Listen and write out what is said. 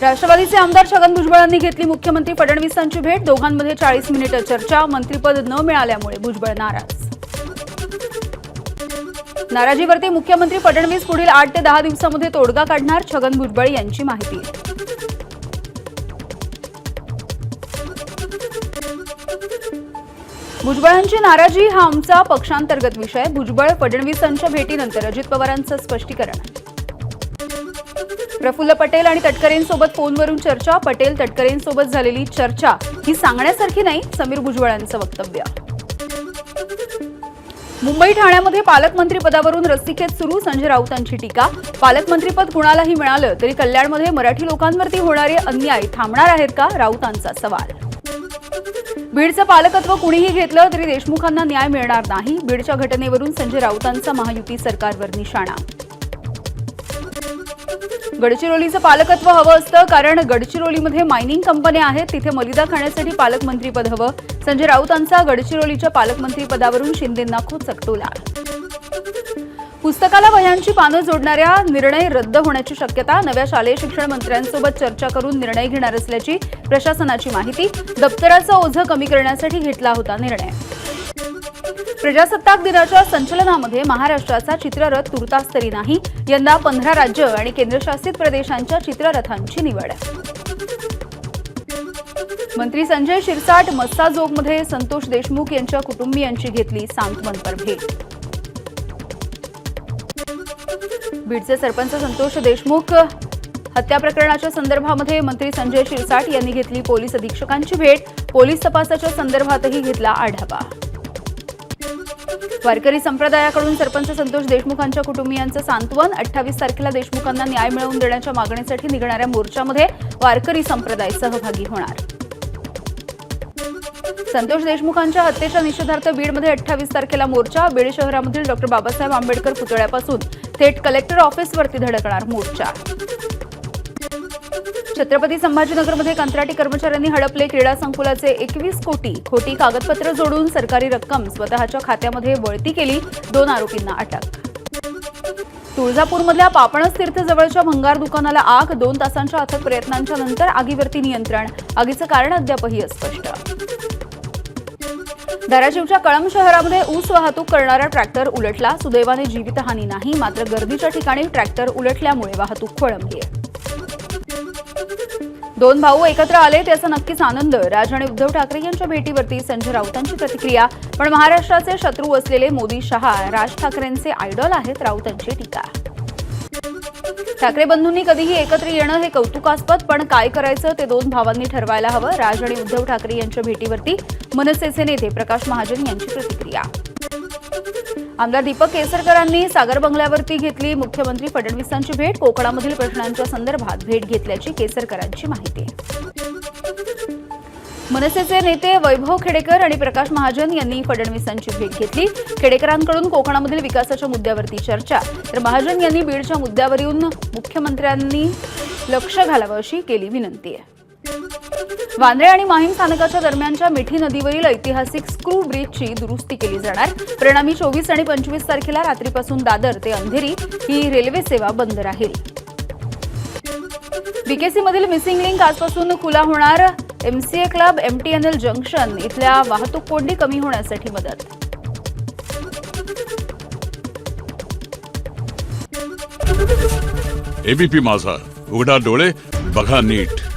राष्ट्रवादीचे आमदार छगन भुजबळांनी घेतली मुख्यमंत्री फडणवीसांची भेट. दोघांमध्ये चाळीस मिनिटं चर्चा मंत्रिपद न मिळाल्यामुळे भुजबळ नाराज. नाराजीवरती मुख्यमंत्री फडणवीस पुढील आठ ते दहा दिवसामध्ये तोडगा काढणार छगन भुजबळ यांची माहिती. भुजबळांची नाराजी हा आमचा पक्षांतर्गत विषय. भुजबळ फडणवीसांच्या भेटीनंतर अजित पवारांचं स्पष्टीकरण. प्रफुल्ल पटेल आणि तटकरेंसोबत फोनवरून चर्चा. पटेल तटकरेंसोबत झालेली चर्चा ही सांगण्यासारखी नाही समीर भुजबळांचं वक्तव्य. मुंबई ठाण्यामध्ये पालकमंत्री पदावरून रस्सीखेच सुरू संजय राऊतांची टीका. पालकमंत्रीपद कुणालाही मिळालं तरी कल्याणमध्ये मराठी लोकांवरती होणारे अन्याय थांबणार आहेत का राऊतांचा सवाल. बीडचं पालकत्व कुणीही घेतलं तरी देशमुखांना न्याय मिळणार नाही बीडच्या घटनेवरून संजय राऊतांचा महायुती सरकारवर निशाणा. गडचिरोलीचं पालकत्व हवं असतं कारण गडचिरोलीमध्ये मायनिंग कंपन्या आहेत. तिथे मलिदा खाण्यासाठी पालकमंत्रीपद हवं. संजय राऊतांचा गडचिरोलीच्या पालकमंत्रीपदावरून शिंदेंना खोचक टोला पुस्तकाला वह्यांची पानं जोडणाऱ्या निर्णय रद्द होण्याची शक्यता नव्या शालेय शिक्षण मंत्र्यांसोबत चर्चा करून निर्णय घेणार असल्याची प्रशासनाची माहिती दप्तराचं ओझं कमी करण्यासाठी घेतला होता निर्णय. प्रजासत्ताक दिनाच्या संचलनामध्ये महाराष्ट्राचा चित्ररथ तुर्तास तरी नाही. यंदा पंधरा राज्य आणि केंद्रशासित प्रदेशांच्या चित्ररथांची निवड. मंत्री संजय शिरसाट मस्साजोगमध्ये संतोष देशमुख यांच्या कुटुंबियांची घेतली सांत्वनपर भेट बीडचे सरपंच संतोष देशमुख हत्या प्रकरणाच्या संदर्भामध्ये मंत्री संजय शिरसाट यांनी घेतली पोलीस अधीक्षकांची भेट. पोलीस तपासाच्या संदर्भातही घेतला आढावा. वारकरी संप्रदायाकडून सरपंच संतोष देशमुखांच्या कुटुंबियांचं सांत्वन अठ्ठावीस तारखेला देशमुखांना न्याय मिळवून देण्याच्या मागणीसाठी निघणाऱ्या मोर्चामध्ये वारकरी संप्रदाय सहभागी होणार. संतोष देशमुखांच्या हत्येच्या निषेधार्थ बीडमध्ये अठ्ठावीस तारखेला मोर्चा बीड शहरामधील डॉक्टर बाबासाहेब आंबेडकर पुतळ्यापासून थेट कलेक्टर ऑफिसवरती धडकणार मोर्चा. छत्रपती संभाजीनगरमध्ये कंत्राटी कर्मचाऱ्यांनी हडपले क्रीडा संकुलाचे एकवीस कोटी खोटी कागदपत्र जोडून सरकारी रक्कम स्वतःच्या खात्यामध्ये वळती केली दोन आरोपींना अटक. तुळजापूरमधल्या पापणस तीर्थ जवळच्या भंगार दुकानाला आग दोन तासांच्या अथक प्रयत्नांच्या नंतर आगीवरती नियंत्रण. आगीचं कारण अद्यापही अस्पष्ट. धाराशिवच्या कळंब शहरामध्ये ऊस वाहतूक करणारा ट्रॅक्टर उलटला. सुदैवाने जीवितहानी नाही मात्र गर्दीच्या ठिकाणी ट्रॅक्टर उलटल्यामुळे वाहतूक खोळंबली दोन भाऊ एकत्र आले त्याचा नक्कीच आनंद. राज आणि उद्धव ठाकरे यांच्या भेटीवरती संजय राऊतांची प्रतिक्रिया. पण महाराष्ट्राचे शत्रू असलेले मोदी शहा राज ठाकरेंचे आयडॉल आहेत राऊतांची टीका. ठाकरे बंधूंनी कधीही एकत्र येणं हे कौतुकास्पद पण काय करायचं ते दोन भावांनी ठरवायला हवं. राज आणि उद्धव ठाकरे यांच्या भेटीवरती मनसेचे नेते प्रकाश महाजन यांची प्रतिक्रिया. आमदार दीपक केसरकरांनी सागर बंगल्यावरती घेतली. मुख्यमंत्री फडणवीसांची भेट. कोकणामधील प्रश्नांच्या संदर्भात भेट घेतल्याची केसरकरांची माहिती. मनसेचे नेते वैभव खेडेकर आणि प्रकाश महाजन यांनी फडणवीसांची भेट घेतली. खेडेकरांकडून कोकणामधील विकासाच्या मुद्द्यावरती चर्चा. तर महाजन यांनी बीडच्या मुद्द्यावर येऊन मुख्यमंत्र्यांनी लक्ष घालावं अशी केली विनंती आहे. वांद्रे आणि माहीम स्थानकाच्या दरम्यानच्या मिठी नदीवरील ऐतिहासिक स्क्रू ब्रिजची दुरुस्ती केली जाणार. परिणामी चोवीस आणि पंचवीस तारखेला रात्रीपासून दादर ते अंधेरी ही रेल्वे सेवा बंद राहील. बीकेसी मधील मिसिंग लिंक आजपासून खुला होणार. एमसीए क्लब एमटीएनएल जंक्शन इथल्या वाहतूक कोंडी कमी होण्यासाठी मदत. एबीपी माझा. उघडा डोळे बघा नीट.